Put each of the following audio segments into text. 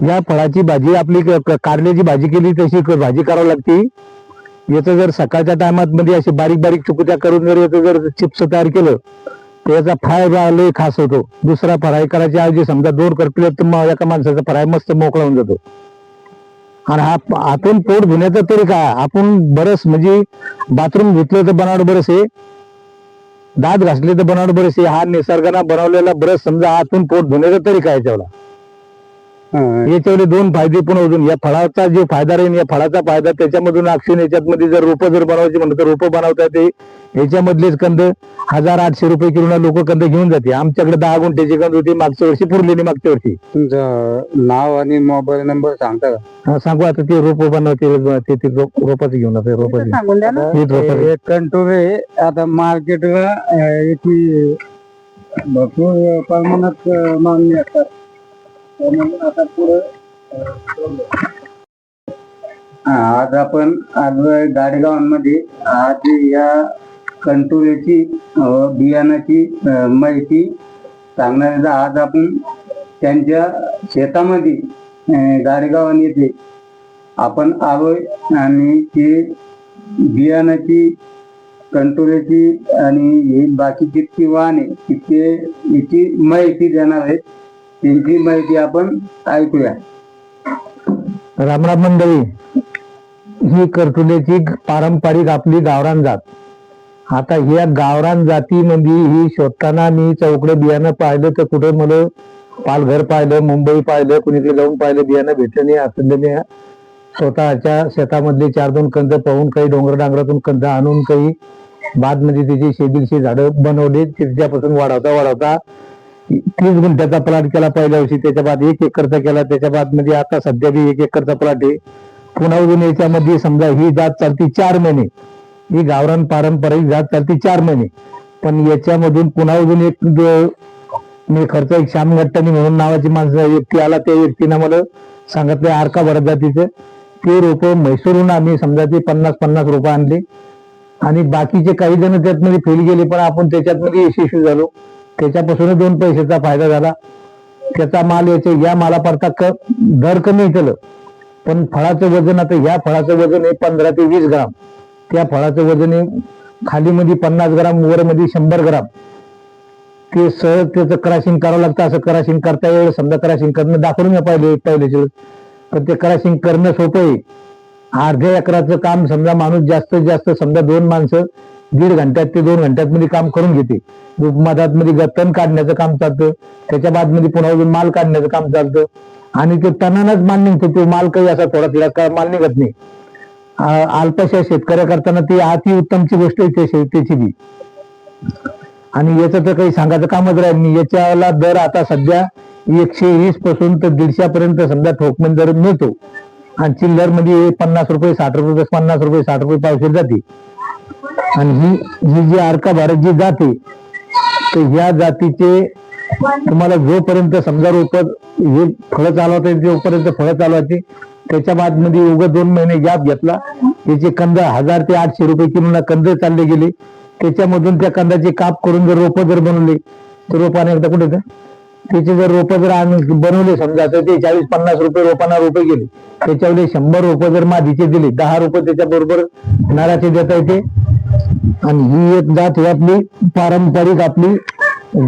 या फळाची भाजी आपली कारल्याची भाजी केली तशी भाजी करावी लागते. याचं जर सकाळच्या टायमात मध्ये अशी बारीक बारीक चुकुत्या करून जर याचं जर चिप्स तयार केलं तर याचा फ्राय लय खास होतो. दुसरा फ्राय करायच्या ऐवजी समजा दोन करपिले तर मग एका माणसाचा फ्राय मस्त मोकळा होऊन जातो. आणि हा आपण आतून पोट धुण्याचा तरी काय? आपण बरस म्हणजे बाथरूम धुतलं तर बनावट बरस आहे. दात घासले तर बनावट बरस आहे. हा निसर्गाने बनवलेला ब्रश समजा आतून पोट धुण्याचा तरी काय याच्यावला? याच्यावले दोन फायदे पण अजून या फळाचा जो फायदा राहील या फळाचा फायदा त्याच्यामधून अक्षून याच्यात जर रोपं जर बनवायची म्हणलं तर रोपं बनवता येते. याच्यामधलेच कंद हजार आठशे रुपये किलो लोक कंद घेऊन जाते. आमच्याकडे दहा गुंठ्याची कंद होती मागच्या वर्षी पुरलेली मागच्या वर्षी. तुमचं नाव आणि मोबाईल नंबर सांगता का? हा, सांगू आता ते रोपं बनवते ते ते रोप- रोपाचं घेऊन आता रोपाची सांगून द्या ना. हे रोपं एक कंटोरे आता मार्केटला भरपूर प्रमाणात मागणी असतात. आता आज आपण आज गाडेगावांमध्ये आज या कंटोऱ्याची बियाणाची माहिती सांगणार आज आपण त्यांच्या शेतामध्ये अं, येथे आपण आलोय आणि ते बियाणाची कंटोऱ्याची आणि हे बाकी जितकी वाहने तितके याची माहिती देणार आहेत. त्यांची माहिती आपण ऐकूया. रामराम मंडळी ही करटुल्याची पारंपरिक आपली गावरान जात. आता ह्या गावरान जातीमध्ये ही शोधताना मी चौकडे बियाणं पाहिलं तर कुठे मला पालघर पाहिलं मुंबई पाहिलं कुणीकडे जाऊन पाहिलं बियाणं भेटलं नाही असं मी स्वतःच्या शेतामधले चार दोन कंद पाहून काही डोंगर डांगरातून कंद आणून काही बादमध्ये त्याची शेदीलशी झाडं बनवली त्याच्यापासून वाढवता वाढवता तीस गुंठ्याचा प्लॉट केला पहिल्या वर्षी त्याच्या बाद एक एकरचा केला त्याच्या बादमध्ये म्हणजे आता सध्या बी एक एकरचा प्लॉट आहे. पुन्हा अजून याच्यामध्ये समजा ही जात चालती चार महिने. ही गावरान पारंपरिक जात चालती चार महिने. पण याच्यामधून पुन्हा अजून एक मी खर्च एक श्याम गट्टानी म्हणून नावाची माणसं व्यक्ती आला त्या व्यक्तीनं मला सांगितलं आरका भरत जातीचं ते रोप म्हैसूरहून आम्ही समजा ते पन्नास पन्नास रुपये आणले. आणि बाकीचे काही जण त्यात फेल गेले पण आपण त्याच्यातमध्ये यशस्वी झालो. त्याच्यापासून दोन पैशाचा फायदा झाला. त्याचा माल याचे या मालापरता क दर कमी केलं पण फळाचं वजन आता या फळाचं वजन आहे पंधरा ते वीस ग्राम. त्या फळाचं वजन आहे खालीमध्ये पन्नास ग्राम वरमध्ये शंभर ग्राम. ते सहज त्याचं क्रॅशिंग करावं लागतं असं क्रॅशिंग करता येईल. समजा क्रॅशिंग करणं दाखवून मी पाहिले पहिल्याचे. पण ते क्रॅशिंग करणं सोपं आहे. अर्ध्या एकराचं काम समजा माणूस जास्तीत जास्त समजा दोन माणसं दीड घंट्यात ते दोन घंट्यात मध्ये काम करून घेते. मधात मध्ये तण काढण्याचं काम चालतं. त्याच्या बादमध्ये पुन्हा अजून माल काढण्याचं काम चालतं. आणि ते तणानच माल निघतो तो माल काही असा थोडा तिला का माल निघत नाही. अल्पशा शेतकऱ्या करताना ती अति उत्तमची गोष्ट आहे शेतीची बी. आणि याचं तर काही सांगायचं कामच राहील नाही. याच्याला दर आता सध्या एकशे वीसपासून तर दीडशेपर्यंत समजा ठोकमेन दर मिळतो. आणि चिल्लरमध्ये पन्नास रुपये साठ रुपये पन्नास रुपये साठ रुपये पावशेर जाते. आणि ही ही जी आरका भारत जी जाते तर ह्या जातीचे तुम्हाला जोपर्यंत समजा रोप हे फळं चालवते जोपर्यंत फळं चालवायचे त्याच्या बादमध्ये उगं दोन महिने गॅप घेतला. त्याचे कंद हजार ते आठशे रुपये किलोला कंद चालले गेले. त्याच्यामधून त्या कंदाचे काप करून जर रोप जर बनवले तर रोपाने एकदा कुठे त्याचे जर रोपं जर आणून बनवले समजा तर ते चाळीस पन्नास रुपये रोपांना रोपे गेले. त्याच्यावर शंभर रोप जर मादीचे दिले दहा रुपये त्याच्या बरोबर नाराचे देता येते. आणि ही एक जात ही आपली पारंपरिक आपली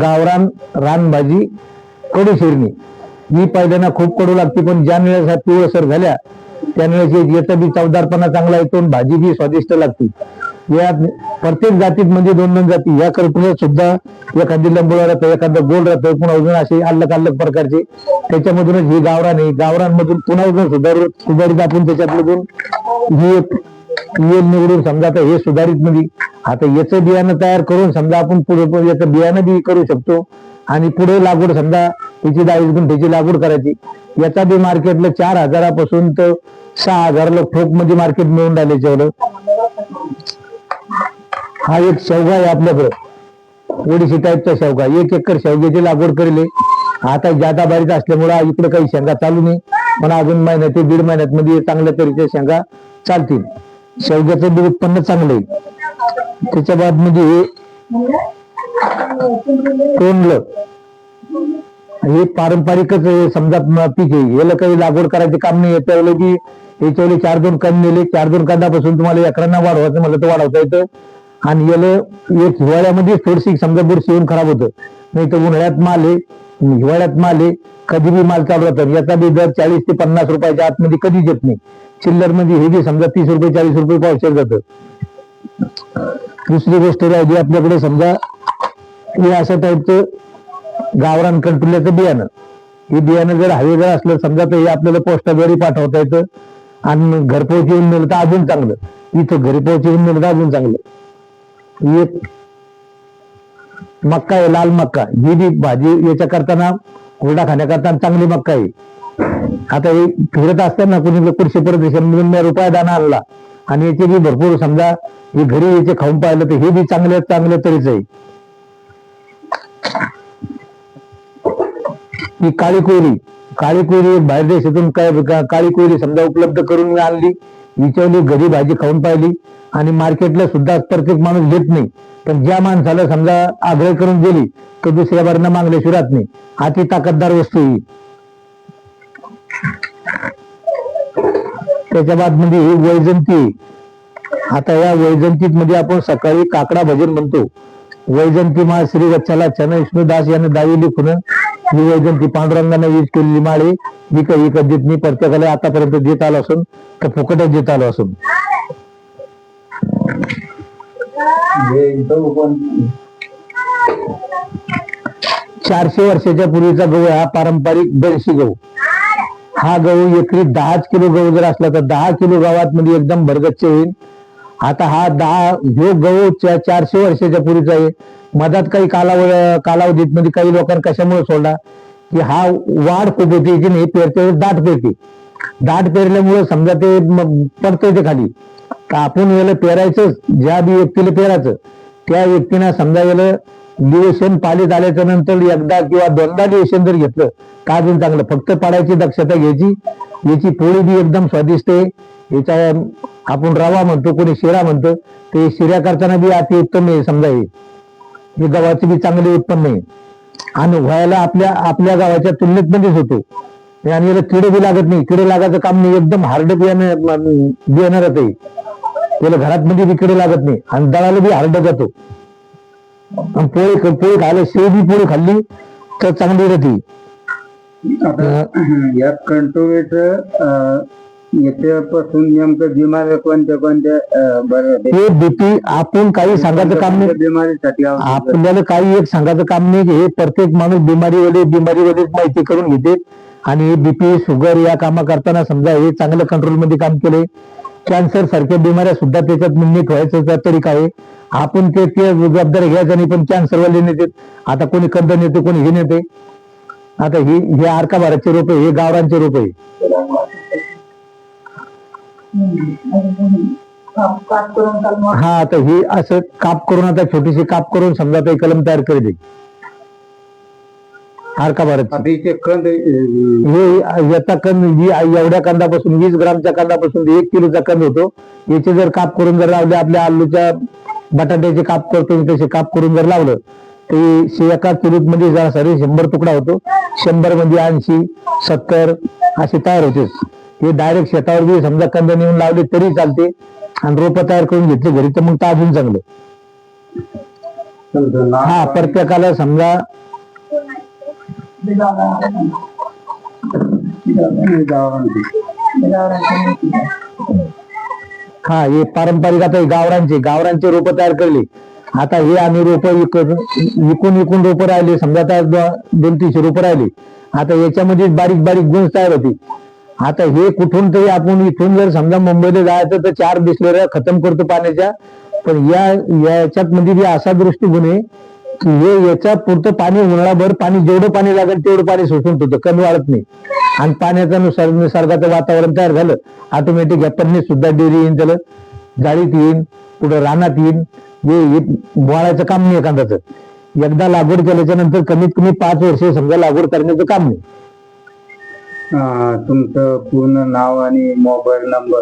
गावरान रानभाजी कडू शिरणी. ही पहिल्यांदा खूप कडू लागते पण ज्या वेळेस पिवळसर झाल्या त्यावेळेस याचा बी चवदारपणा चांगला येतो आणि भाजी बी स्वादिष्ट लागते. या प्रत्येक जातीत म्हणजे दोन दोन जाती. या कल्पनेत सुद्धा एखादी लंबोळा राहतं एखादं गोल राहतं पुन्हा अजून असे अलग अलग प्रकारचे. त्याच्यामधूनच ही गावरान आहे. गावरानमधून पुन्हा अजून सुधार सुधारित आपण त्याच्यातमधून ही पीएम निवडून समजा आता हे सुधारित मध्ये आता याचं बियाणं तयार करून समजा आपण पुढे याचं बियाणं बी करू शकतो. आणि पुढे लागवड समजा त्याची दहा त्याची लागवड करायची याचा बी मार्केटला चार हजारापासून तर सहा हजाराला ठोकमध्ये मार्केट मिळून राहिले जेवढं हा एक शेवगा आहे आपल्याकडं. ओडिशी टाईपचा शेवगा. एक एकर शेवग्याची लागवड करेल. आता जादा बारीक असल्यामुळे इकडे काही शेंगा चालू नाही. पण अजून महिन्यात ते दीड महिन्यात मध्ये चांगल्या तऱ्हेच्या शेंगा चालतील. शेवग्याचं बी उत्पन्न चांगलं आहे. त्याच्या बाद म्हणजे हे तोंडलं. हे पारंपरिकच समजा पीक आहे. याला काही लागवड करायचे काम नाही. याच्यावेळेला की याच्यावेळी चार दोन कंद नेले. चार दोन कंदापासून तुम्हाला एकरांना वाढवायचं म्हटलं तर वाढवता येतं. आणि याला एक हिवाळ्यामध्ये थोडीशी समजा बुरशी येऊन खराब होतं. नाही तर उन्हाळ्यात माल आहे. हिवाळ्यात माल आहे. कधी बी माल चालू राहतात याचा बी दर चाळीस ते पन्नास रुपयाच्या आतमध्ये कधीच येत नाही. चिल्लरमध्ये हे जे समजा तीस रुपये चाळीस रुपये पावशेर जातं. दुसरी गोष्ट राहिली आपल्याकडे समजा हे अशा टाईपचं गावरान कंट्रोलचं बियाणं. हे बियाणं जर हवेगर असलं समजा तर हे आपल्याला पोस्टाद्वारे पाठवता येतं आणि घरपोच येऊन मिळलं तर अजून चांगलं. इथं घरी येऊन मिळलं तर अजून चांगलं. एक मक्का आहे लाल मक्का. ही बी भाजी याच्या करताना हुरडा खाण्याकरता चांगली मक्का आहे. आता हे फिरत असताना कोणी कृषी प्रदेशांमधून रुपया दाना आणला आणि याचे बी भरपूर समजा हे घरी याचे खाऊन पाहिलं तर हे बी चांगले चांगलं तरीच आहे. ही काळी कोयरी काळी कोयरी बाहेर देशातून काय काळी कोयरी समजा उपलब्ध करून आणली विचारली घरी भाजी खाऊन पाहिली आणि मार्केटला सुद्धा प्रत्येक माणूस घेत नाही. पण ज्या माणसाला समजा आग्रह करून गेली तर दुसऱ्या बारीनं मागल्याशिवाय राहत नाही. अति ताकददार वस्तू ही. त्याच्या बाद म्हणजे ही वैजंती. आहे. आता या वैजंतीत मध्ये आपण सकाळी काकडा भजन म्हणतो. वैजंती माळ श्री गच्छाला चन विष्णुदास याने दावी लिखून ही वैजंती पांडुरंगाने यूज केलेली माळे विक विकत देत नाही प्रत्येकाला आतापर्यंत देत आलो असून तर फुकटच देत आलो असून. चारशे वर्षाच्या पूर्वीचा गहू हा पारंपरिक बरशी गहू. हा गहू एकरी दहाच किलो गहू जर असला तर दहा किलो गावात मध्ये एकदम भरगच्च होईल आता हा दहा ह्यो गहू चारशे वर्षाच्या पूर्वीचा आहे मधात काही कालावधी कालावधीत मध्ये काही लोकांना कशामुळे सोडला? की हा वाढ खूप होती की नाही पेरते दाट पेरते. दाट पेरल्यामुळे समजा ते म- पडतंय ते खाली. तर आपण याला पेरायचं ज्या बी व्यक्तीला पेरायचं त्या व्यक्तीनं समजा याला लिवेशन पाणी झाल्याच्यानंतर एकदा किंवा दोनदा लिवेशन जर घेतलं तर अजून चांगलं. फक्त पाडायची दक्षता घ्यायची. याची पोळी बी एकदम स्वादिष्ट आहे. याचा आपण रवा म्हणतो कोणी शिरा म्हणतो ते शिऱ्या करताना बी अति उत्तम आहे समजा हे. गव्हाचे बी चांगले उत्पन्न आहे. आणि व्हायला आपल्या आपल्या गावाच्या तुलनेत मध्येच होतो. आणि याला किडे बी लागत नाही. किडे लागायचं काम नाही. एकदम हार्ड बियाणं बियाणारच आहे. त्याला घरात मध्ये बी किडे लागत नाही. आणि दळाला बी हार्ड जातो. पोळी पोळी खायला शेव बी पोळी खाल्ली तर चांगली राहते या कंट्रोलच याच्यापासून नेमकं बिमाऱ्या कोणत्या कोणत्या हे बीपी आपण काही सांगायचं काम नाही. बिमारीसाठी. आपल्याला काही एक सांगायचं काम नाही हे प्रत्येक माणूस बिमारीमध्ये बिमारीमध्येच माहिती करून घेते. आणि बीपी शुगर या कामा करताना समजा हे चांगलं कंट्रोलमध्ये काम केले कॅन्सर सारख्या बिमाऱ्या सुद्धा त्याच्यात नीट व्हायचा तरीका आहे. आपण ते ते जबाबदारी घ्यायचं नाही पण कॅन्सर वाले नेते आता कोणी कंद नेते कोणी हे नेते. आता ही हे आरका भारतचे रोप हे गावरांचे रोप आहे. हा आता ही असं काप करून आता छोटीशी काप करून समजा ही कलम तयार केली आरका भारत आता इथे कंद अं, हे याचा कंद एवढ्या कंदापासून वीस ग्रामच्या कंदापासून एक किलोचा कंद होतो. याचे जर काप करून जर लावले आपल्या आलूच्या बटाट्याचे काप करतो तसे काप करून जर लावलं ते एका किलोत मध्ये सरासरी शंभर तुकडा होतो. शंभरमध्ये ऐंशी सत्तर असे तयार होते. हे डायरेक्ट शेतावर बी समजा कंद नेऊन लावले तरी चालते आणि रोप तयार करून घेतले घरी तर मग तर अजून चांगलं. हा प्रत्येकाला समजा हा हे पारंपरिक आता हे गावरांचे गावरांचे रोप तयार केले आता हे आम्ही रोप विकून विकून रोप राहिले. समजा आता दोन तीनशे रोप राहिले. आता याच्यामध्ये बारीक बारीक गुण तयार होती आता हे कुठून तरी आपण इथून जर समजा मुंबईला जायचं तर चार बिस्लेऱ्या खतम करतो पाण्याच्या. पण या याच्यात म्हणजे असा दृष्टिकोन आहे की हे याच्या पुरतं पाणी उन्हाळाभर पाणी जेवढं पाणी लागेल तेवढं पाणी शोषून ठेवतं. कमी वाढत नाही. आणि पाण्याच्या नुसार निसर्गाचं वातावरण तयार झालं. ऑटोमॅटिक या पन्नी सुद्धा डेअरी येईन त्याला. जाळीत येईन पुढे रानात येईन. बोळायचं काम नाही एखाद्याचं. एकदा लागवड केल्याच्यानंतर कमीत कमी पाच वर्ष समजा लागवड करण्याचं काम नाही. अं, तुमचं पूर्ण नाव आणि मोबाईल नंबर?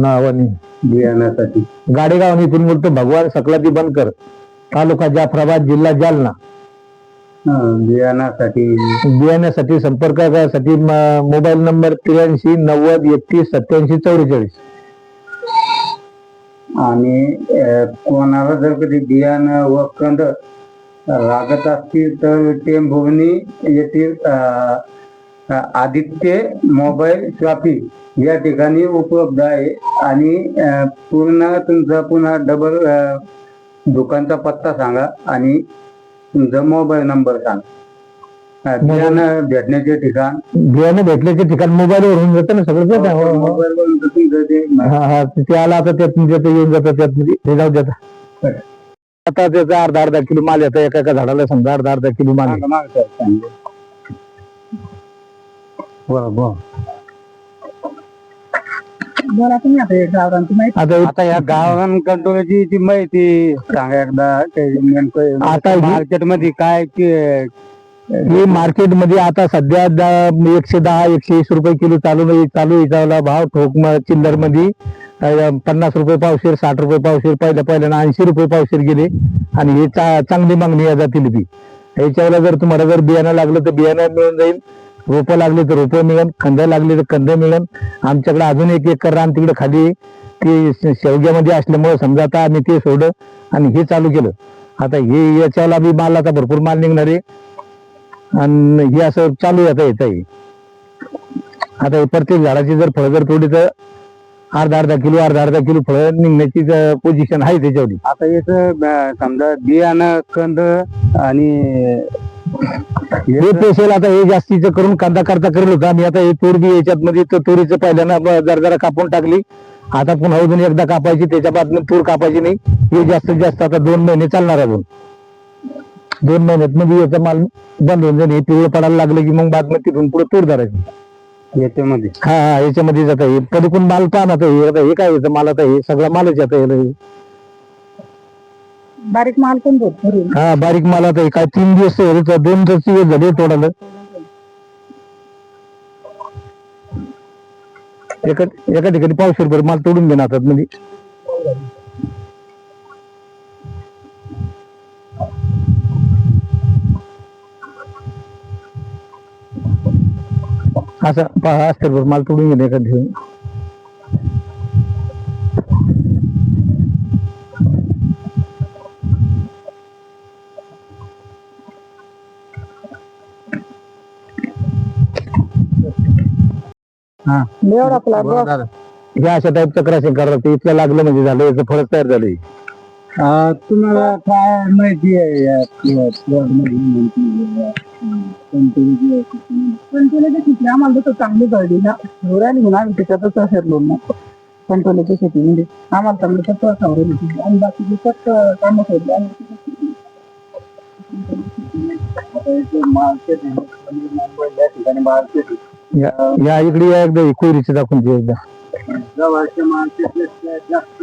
नावाने बियाण्यासाठी. गाडेगाव इथून बोलतो भगवान सकलाती बनकर तालुका जाफराबाद जिल्हा जालना. अं, बियाणासाठी बियाण्यासाठी संपर्कासाठी मोबाईल नंबर त्र्याऐंशी नव्वद एकतीस सत्याऐंशी चौवेचाळीस. आणि कोणाला जर कधी बियाणं व कंद लागत असतील तर टेंभुर्णी येथील आदित्य मोबाईल शॉपिंग या ठिकाणी उपलब्ध आहे. आणि पूर्ण तुमचा पुन्हा डबल दुकानचा पत्ता सांगा. आणि तुमचा मोबाईल नंबर सांगा बियाणं भेटण्याचे ठिकाण बियाणं भेटल्याचे ठिकाण मोबाईलवर होऊन जातं ना सगळं ते काय, हो, हो. मोबाईल वरून तुमचं ते हा हा ते आला आता त्यात म्हणजे ते येऊन जातं त्यात म्हणजे ते जाऊ देतात आता त्याचा अर्धा अर्धा किलो माल येतं एका एका झाडाला समजा अर्धा अर्धा किलो माल मागं- मागं. बरं, बरं. बोला तुम्ही आता हे गावरांची माहिती आता आता या कंट्रोलची जी माहिती सांगा एकदा नेमकं आता ही- मार्केटमध्ये काय के- ही मार्केटमध्ये आता सध्या द- एकशे दहा एकशे वीस रुपये किलो चालू नाही चालू याच्यावाला भाव ठोक चिल्लरमध्ये पन्नास रुपये पावशेर साठ रुपये पावशेर पहिल्या पहिल्यानं ऐंशी रुपये पावशेर गेले. आणि ही चा- चांगली मागणी या जातील ती याच्यावर जर तुम्हाला जर बियाणं लागलं तर बियाणं मिळून जाईल. रोपं लागली तर रोपं मिळेल खंद लागली तर कंद मिळेल. आमच्याकडे अजून एक एकर रान तिकडे खाली ते शेवग्यामध्ये असल्यामुळे समजा आता आम्ही ते सोडलं आणि हे चालू केलं. आता हे याच्याला बी माल आता भरपूर माल निघणार आहे. आणि हे असं चालू आता येत आहे आता हे प्रत्येक झाडाची जर फळं जर थोडी तर अर्धा अर्धा किलो अर्धा अर्धा किलो फळं निघण्याची पोझिशन आहे त्याच्यावरती. आता याच समजा बियाणं कंद आणि हे पेशल आता हे जास्तीचं करून कांदा करता करेल होतं आम्ही. आता हे तूर बी याच्यात मध्ये तर तुरीचं पहिल्यानं जरा जरा कापून टाकली. आता पुन्हा अजून एकदा कापायची त्याच्या बातमी तूर कापायची नाही. हे जास्तीत जास्त आता दोन महिने चालणार अजून दोन महिन्यात मध्ये याचा माल बंद होऊन जाईल. हे पिवळं पडायला लागलं की मग बातमी तिथून पुढे तूर धरायची. याच्यामध्ये हा हा याच्यामध्ये जात आहे पलीकडून माल पाहा आता हे आता हे काय येतं माल आता हे सगळा मालच येतं हे. बारीक माल पण भरपूर. हा बारीक माल आता हे काय तीन दिवस तर हे दोन दिवस दिवस झाले तोडायला एका एका ठिकाणी पावशे रुपये माल तोडून घेणार हातात मध्ये असं पहा असते बरं माल तोडून घेणे एका ठिकाणी एवढा आपला अशा टाईपचं क्रॅशिंग करतात ते इथलं लागलं म्हणजे झालं याचं फळच तयार झालंय. अं, तुम्हाला काय माहिती आहे या plot मध्ये शेती आम्हाला तसं चांगली कळली ना. आम्ही त्याच्यातच असेल ना कंटोल्याच्या शेतीमध्ये आम्हाला चांगलं तसं सावरेल आणि बाकीचे फक्त कामं सोडली म्हणजे मुंबई या ठिकाणी मार्केट. या या इकडे या एकदा कोयरीची दाखवून दे एकदा. मार्केटला जास्त